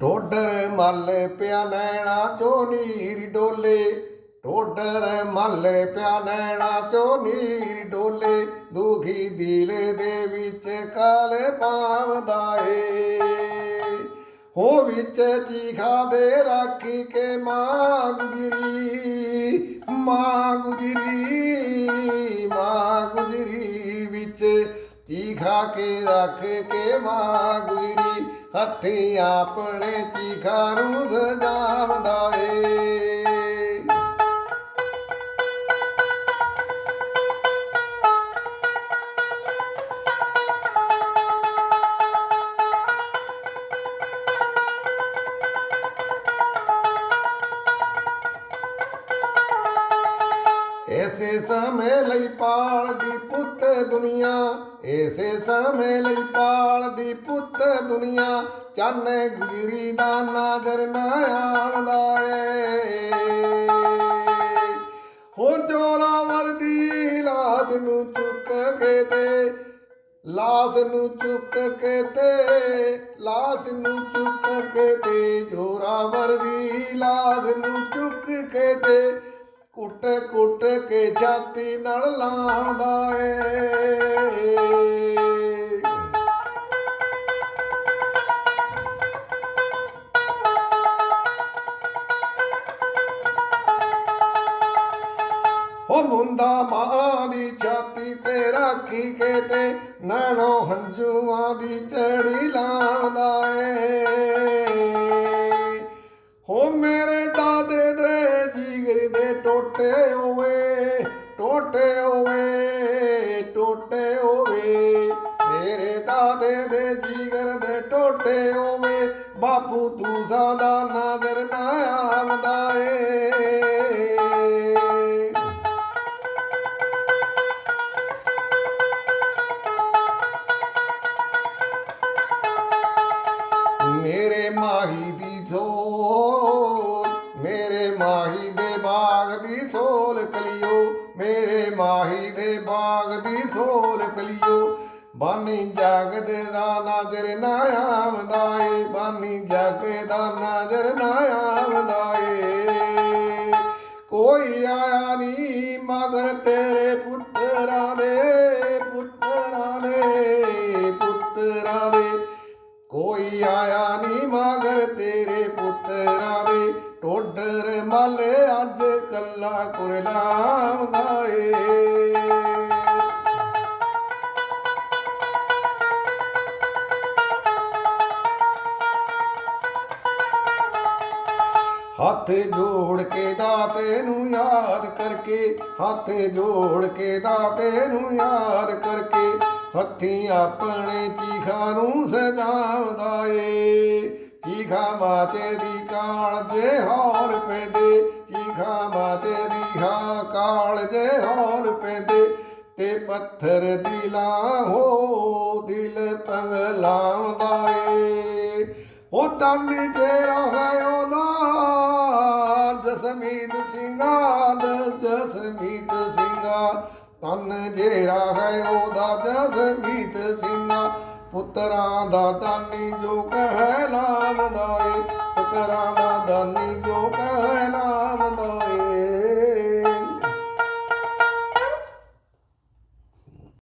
ਟੋਡਰ ਮੱਲ ਪਿਆ ਨੈਣਾ ਚੋ ਨੀਰ ਡੋਲੇ। ਟੋਡਰ ਮੱਲ ਪਿਆ ਨੈਣਾ ਚੋ ਨੀਰ ਡੋਲੇ। ਦੁਖੀ ਦਿਲ ਦੇ ਵਿੱਚ ਕਾਲ ਪਾਵਦਾ ਏ ਹੋ ਵਿੱਚ ਚੀਖਾ ਦੇ ਰਾਖੀ ਕੇ ਮਾਂ ਗੁਜਰੀ ਮਾਂ ਗੁਜਰੀ ਮਾਂ ਗੁਜਰੀ ਵਿੱਚ ਚੀਖਾ ਕੇ ਰੱਖ ਕੇ ਮਾਂ ਗੁਜਰੀ। ਹੱਥੀ ਆਪਣੇ ਚੀਖਾ ਨੂੰ ਸਜਾਵਦਾ ਏ। ਐਸੇ ਸਮੇਂ ਲਈ ਪਾਲਦੀ ਪੁੱਤ ਦੁਨੀਆ ਐਸੇ ਸਮੇਂ ਲਈ ਪਾਲਦੀ ਪੁੱਤ ਦੁਨੀਆ ਚੰਨ ਗੁਜਰੀ ਦਾ ਨਾਦਰ ਨਾ ਆਉਂਦਾ ਏ ਹੋ ਚੋਰਾ ਵਰਦੀ ਲਾਸ ਨੂੰ ਚੁੱਕ ਕੇ ਤੇ ਲਾਸ ਨੂੰ ਚੁੱਕ ਕੇ ਤੇ ਲਾਸ ਨੂੰ ਚੁੱਕ ਕੇ ਤੇ ਜੋਰਾ ਵਰਦੀ ਲਾਸ ਨੂੰ ਚੁੱਕ ਕੇ ਤੇ ਕੁੱਟ ਕੁੱਟ ਕੇ ਛਾਤੀ ਨਾਲ ਲਾਉਂਦਾ ਏ। ਹੋ ਮੁੰਡਾ ਮਾਂ ਦੀ ਛਾਤੀ ਤੇ ਰੱਖੀ ਕੇ ਤੇ ਨੈਣੋ ਹੰਝੂਆਂ ਦੀ ਚੜੀ ਲਾਉਂਦਾ ਏ। ਟੋਟੇ ਹੋਵੇ ਟੋਟੇ ਹੋਵੇ ਟੋਟੇ ਹੋਵੇ। ਮੇਰੇ ਦਾਦੇ ਦੇ ਜੀਗਰ ਦੇ ਟੋਟੇ ਹੋਵੇ, ਬਾਪੂ ਤੂੰ ਸਾਦਾ ਨਜ਼ਰ ਨਾ ਆਵਦਾ ਏ। ਮਾਹੀ ਦੇ ਬਾਗ ਦੀ ਸੋਲ ਕਲਿਓ, ਮੇਰੇ ਮਾਹੀ ਦੇ ਬਾਗ ਦੀ ਸੋਲ ਕਲਿਓ। ਬਾਨੀ ਜਗ ਦੇ ਦਾ ਨਜ਼ਰ ਨਾ ਆਵਦਾ ਏ ਬਾਨੀ ਜਾਗ ਦਾ ਨਜ਼ਰ ਨਾ ਆਵਦਾ ਏ ਕੋਈ ਆਇਆ ਨਹੀਂ ਮਗਰ ਤੇਰੇ ਪੁੱਤਰਾਂ ਦੇ ਪੁੱਤਰਾਂ ਦੇ ਪੁੱਤਰਾਂ ਦੇ। ਕੋਈ ਆਇਆ ਟੋਡਰ ਮਲ ਅੱਜ ਕੱਲਾ ਕੁਰਲਾਉਂਦਾ ਹੱਥ ਜੋੜ ਕੇ ਦਾਤੇ ਨੂੰ ਯਾਦ ਕਰਕੇ, ਹੱਥ ਜੋੜ ਕੇ ਦਾਤੇ ਨੂੰ ਯਾਦ ਕਰਕੇ, ਹੱਥੀ ਆਪਣੇ ਚੀਖਾ ਨੂੰ ਸਜਾਉਂਦਾ ਏ। ਚੀਖਾ ਮਾਚੇ ਦੀ ਕਾਲ ਜੇ ਹੌਲ ਪੈਂਦੇ, ਚੀਖਾ ਮਾਚੇ ਦੀ ਹਾ, ਕਾਲ ਦੇ ਹੌਲ ਪੈਂਦੇ, ਤੇ ਪੱਥਰ ਦਿਲਾਂ ਹੋ ਦਿਲ ਪੰਗਲਾਉਂਦਾ ਏ। ਉਹ ਤਨ ਜਿਹੜਾ ਹੈ ਉਹਦਾ ਜਸਮੀਤ ਸਿੰਘਾਂ ਦਾ ਜਸਮੀਤ ਸਿੰਘਾਂ। ਤਨ ਜਿਹੜਾ ਹੈ ਉਹਦਾ ਜਸਮੀਤ ਸਿੰਘਾਂ ਪੁੱਤਰਾਂ ਦਾ ਦਾਨੀ ਜੋ ਕਹਿ ਲਾਮਦਾ ਏ ਪੁੱਤਰਾਂ ਦਾ ਦਾਨੀ ਜੋ ਕਹਿ ਲਾਮਦਾ ਏ